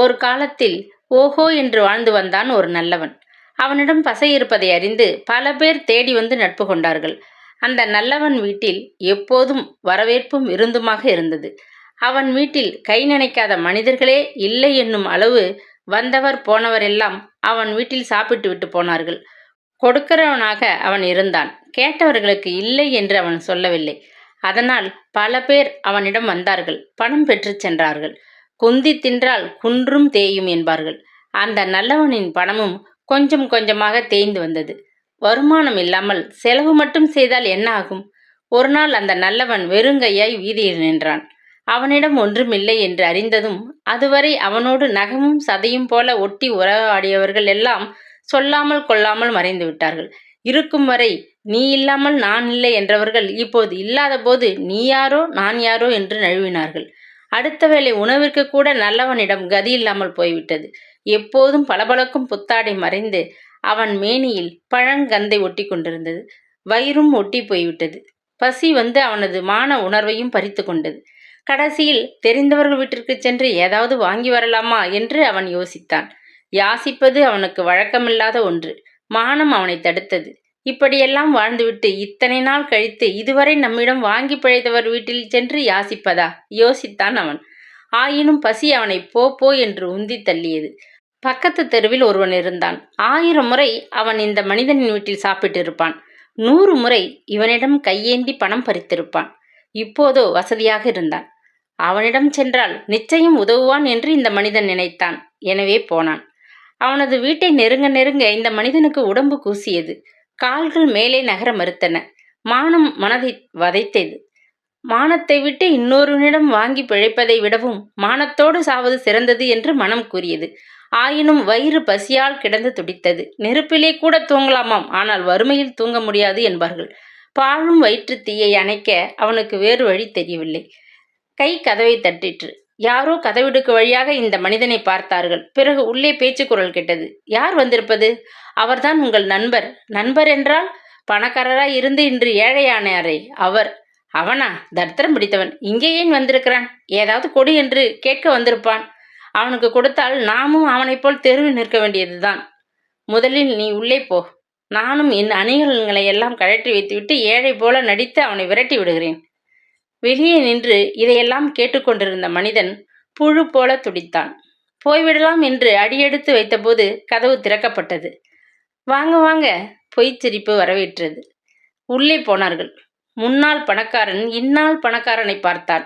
ஒரு காலத்தில் ஓஹோ என்று வாழ்ந்து வந்தான் ஒரு நல்லவன். அவனிடம் பசை இருப்பதை அறிந்து பல பேர் தேடி வந்து நட்பு கொண்டார்கள். அந்த நல்லவன் வீட்டில் எப்போதும் வரவேற்பும் விருந்துமாக இருந்தது. அவன் வீட்டில் கை நினைக்காத மனிதர்களே இல்லை என்னும் அளவு வந்தவர் போனவரெல்லாம் அவன் வீட்டில் சாப்பிட்டு விட்டு போனார்கள். கொடுக்கிறவனாக அவன் இருந்தான். கேட்டவர்களுக்கு இல்லை என்று அவன் சொல்லவில்லை. அதனால் பல பேர் அவனிடம் வந்தார்கள். பணம் பெற்றுச் சென்றார்கள். குந்தி தின்றால் குன்றும் தேயும் என்பார்கள். அந்த நல்லவனின் பணமும் கொஞ்சம் கொஞ்சமாக தேய்ந்து வந்தது. வருமானம் இல்லாமல் செலவு மட்டும் செய்தால் என்ன ஆகும்? ஒரு நாள் அந்த நல்லவன் வெறுங்கையாய் வீதியில் நின்றான். அவனிடம் ஒன்றுமில்லை என்று அறிந்ததும் அதுவரை அவனோடு நகமும் சதையும் போல ஒட்டி உறவாடியவர்கள் எல்லாம் சொல்லாமல் கொள்ளாமல் மறைந்து விட்டார்கள். இருக்கும் வரை நீ இல்லாமல் நான் இல்லை என்றவர்கள் இப்போது இல்லாத போது நீ யாரோ நான் யாரோ என்று நழுவினார்கள். அடுத்த வேளை உணவிற்கு கூட நல்லவனிடம் கதி இல்லாமல் போய்விட்டது. எப்போதும் பளபளக்கும் புத்தாடை மறைந்து அவன் மேனியில் பழங்கந்தை ஒட்டி கொண்டிருந்தது. வயிறும் ஒட்டி போய்விட்டது. பசி வந்து அவனது மான உணர்வையும் பறித்து கொண்டது. கடைசியில் தெரிந்தவர்கள் வீட்டிற்கு சென்று ஏதாவது வாங்கி வரலாமா என்று அவன் யோசித்தான். யாசிப்பது அவனுக்கு வழக்கமில்லாத ஒன்று. மானம் அவனை தடுத்தது. இப்படியெல்லாம் வாழ்ந்துவிட்டு இத்தனை நாள் கழித்து இதுவரை நம்மிடம் வாங்கி பிழைத்தவர் வீட்டில் சென்று யாசிப்பதா? யோசித்தான் அவன். ஆயினும் பசி அவனை போ போ என்று உந்தி தள்ளியது. பக்கத்து தெருவில் ஒருவன் இருந்தான். ஆயிரம் முறை அவன் இந்த மனிதனின் வீட்டில் சாப்பிட்டிருப்பான். நூறு முறை இவனிடம் கையேந்தி பணம் பறித்திருப்பான். இப்போதோ வசதியாக இருந்தான். அவனிடம் சென்றால் நிச்சயம் உதவுவான் என்று இந்த மனிதன் நினைத்தான். எனவே போனான். அவனது வீட்டை நெருங்க நெருங்க இந்த மனிதனுக்கு உடம்பு கூசியது. கால்கள் மேலே நகர மறுத்தன. மானம் மனதை வதைத்தது. மானத்தை விட்டு இன்னொருவனிடம் வாங்கி பிழைப்பதை விடவும் மானத்தோடு சாவது சிறந்தது என்று மனம் கூறியது. ஆயினும் வயிறு பசியால் கிடந்து துடித்தது. நெருப்பிலே கூட தூங்கலாமாம். ஆனால் வறுமையில் தூங்க முடியாது என்பார்கள். பாழும் வயிற்று தீயை அணைக்க அவனுக்கு வேறு வழி தெரியவில்லை. கை கதவை தட்டிற்று. யாரோ கதவிடுக்கு வழியாக இந்த மனிதனை பார்த்தார்கள். பிறகு உள்ளே பேச்சு குரல் கேட்டது. யார் வந்திருப்பது? அவர்தான் உங்கள் நண்பர். நண்பர் என்றால் பணக்காரராய் இருந்து இன்று ஏழையானாரே. அவர் அவனா? தர்த்தரம் பிடித்தவன். இங்கே ஏன் வந்திருக்கிறான்? ஏதாவது கொடு என்று கேட்க வந்திருப்பான். அவனுக்கு கொடுத்தால் நாமும் அவனைப் போல் தெருவில் நிற்க வேண்டியதுதான். முதலில் நீ உள்ளே போ. நானும் என் அணிகலன்களை எல்லாம் கழற்றி வைத்துவிட்டு ஏழை போல நடித்து அவனை விரட்டி விடுகிறேன். வெளியே நின்று இதையெல்லாம் கேட்டுக்கொண்டிருந்த மனிதன் புழு போல துடித்தான். போய்விடலாம் என்று அடியெடுத்து வைத்தபோது கதவு திறக்கப்பட்டது. வாங்க வாங்க பொய்ச்சிரிப்பு வரவேற்றது. உள்ளே போனார்கள். முன்னாள் பணக்காரன் இந்நாள் பணக்காரனை பார்த்தான்.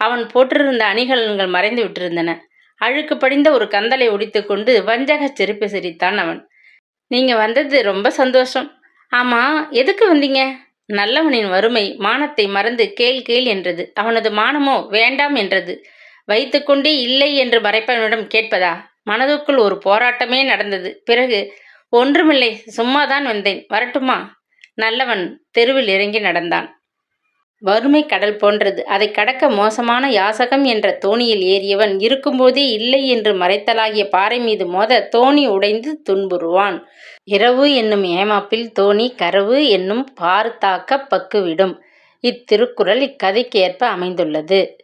அவன் போட்டிருந்த அணிகலன்கள் மறைந்து விட்டிருந்தன. அழுக்கு படிந்த ஒரு கந்தலை உடித்துக்கொண்டு வஞ்சக சிரிப்பு சிரித்தான் அவன். நீங்க வந்தது ரொம்ப சந்தோஷம். ஆமா எதுக்கு வந்தீங்க? நல்லவனின் வறுமை மானத்தை மறந்து கேள் கேள் என்றது. அவனது மானமோ வேண்டாம் என்றது. வைத்துக்கொண்டே இல்லை என்று மறைப்பவனிடம் கேட்பதா? மனதுக்குள் ஒரு போராட்டமே நடந்தது. பிறகு ஒன்றுமில்லை சும்மாதான் வந்தேன். வரட்டுமா? நல்லவன் தெருவில் இறங்கி நடந்தான். வறுமை கடல் போன்றது. அதை கடக்க மோசமான யாசகம் என்ற தோணியில் ஏறியவன் இருக்கும்போதே இல்லை என்று மறைத்தலாகிய பாறை மீது மோத தோணி உடைந்து துன்புறுவான். இரவு என்னும் ஏமாப்பில் தோணி கரவு என்னும் பாறு தாக்க பக்குவிடும். இத்திருக்குறள் இக்கதைக்கு ஏற்ப அமைந்துள்ளது.